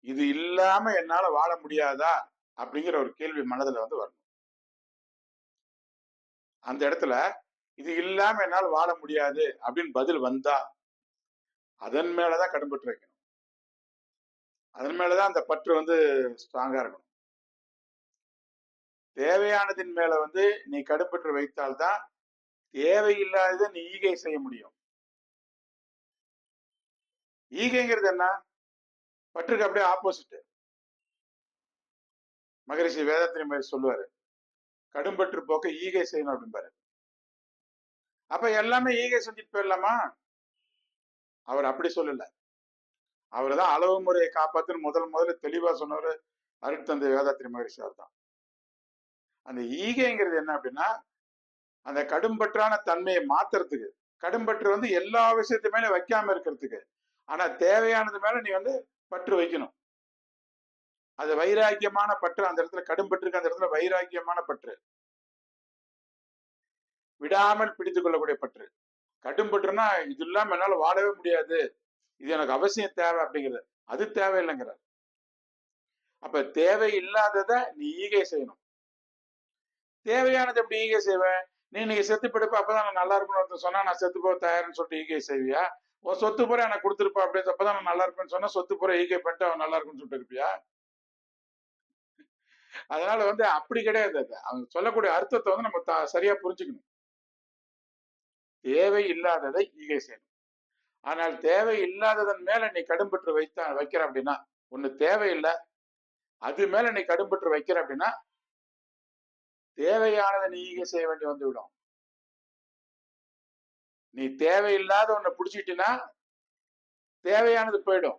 இது இல்லாம என்னால வாழ முடியாதா? அப்படிங்கிற ஒரு கேள்வி மனதுல வந்து வரணும். அந்த இடத்துல இது இல்லாம என்னால் வாழ முடியாது அப்படின்னு பதில் வந்தா அதன் மேலதான் கடும்பற்று வைக்கணும். அதன் மேலதான் அந்த பற்று வந்து ஸ்ட்ராங்கா இருக்கணும். தேவையானதின் மேல வந்து நீ கடுப்பற்று வைத்தால்தான் தேவையில்லாததை நீ ஈகை செய்ய முடியும். ஈகைங்கிறது என்ன? பற்றுக்கு அப்படியே ஆப்போசிட் மகரிஷி வேதத்திரி மாதிரி சொல்லுவாரு. கடும்பற்று போக்க ஈகை செய்யணும் அப்படிம்பாரு. அப்ப எல்லாமே ஈகை செஞ்சுட்டு போயிடலாமா? அவர் அப்படி சொல்லல. அவர் தான் அளவு முறையை காப்பாத்துன்னு முதல் முதல்ல தெளிவா சொன்னவர் அருட்தந்தை வேதாத்திரி மகரிஷி அவர் தான் அந்த ஈகைங்கிறது என்ன அப்படின்னா அந்த கடும்பற்றான தன்மையை மாத்துறதுக்கு கடும்பற்று வந்து எல்லா விஷயத்து மேல வைக்காம இருக்கிறதுக்கு ஆனா தேவையானது மேல நீ வந்து பற்று வைக்கணும். அது வைராக்கியமான பற்று அந்த இடத்துல கடும்பற்றுக்கு அந்த இடத்துல வைராக்கியமான பற்று. விடாமல் பிடித்துக் கொள்ளக்கூடிய பற்று. கடும்பற்றுனா இது இல்லாம என்னால வாழவே முடியாது. இது எனக்கு அவசியம் தேவை அப்படிங்கிறது. அது தேவையில்லைங்கிறார். அப்ப தேவை இல்லாதத நீ ஈகை செய்யணும். தேவையானது எப்படி ஈகை செய்வேன்? நீ இன்னைக்கு செத்து பிடிப்ப அப்பதான் நான் நல்லா இருக்கணும் சொன்னா நான் செத்து போக தயாருன்னு சொல்லிட்டு ஈகை செய்வியா? ஓ சொத்து பூரா எனக்கு கொடுத்துருப்பா அப்படின்னு அப்பதான் நான் நல்லா இருப்பேன்னு சொன்னா சொத்து பூரா ஈகை பண்ணிட்டு அவன் நல்லா இருக்கும்னு சொல்லிட்டு இருப்பியா? அதனால வந்து அப்படி கிடையாது அது. அவங்க சொல்லக்கூடிய அர்த்தத்தை வந்து நம்ம சரியா புரிஞ்சுக்கணும். தேவை இல்லாததை ஈகை செய்யணும். ஆனால் தேவை இல்லாததன் மேல நீ கடும்பற்று வைத்தா வைக்கிற அப்படின்னா ஒண்ணு தேவையில்லை அது மேல நீ கடும்பற்று வைக்கிற அப்படின்னா தேவையானதை நீ ஈகை செய்ய வேண்டி வந்துவிடும் நீ தேவையில்லாத ஒன்ன புடிச்சிட்டினா தேவையானது போயிடும்.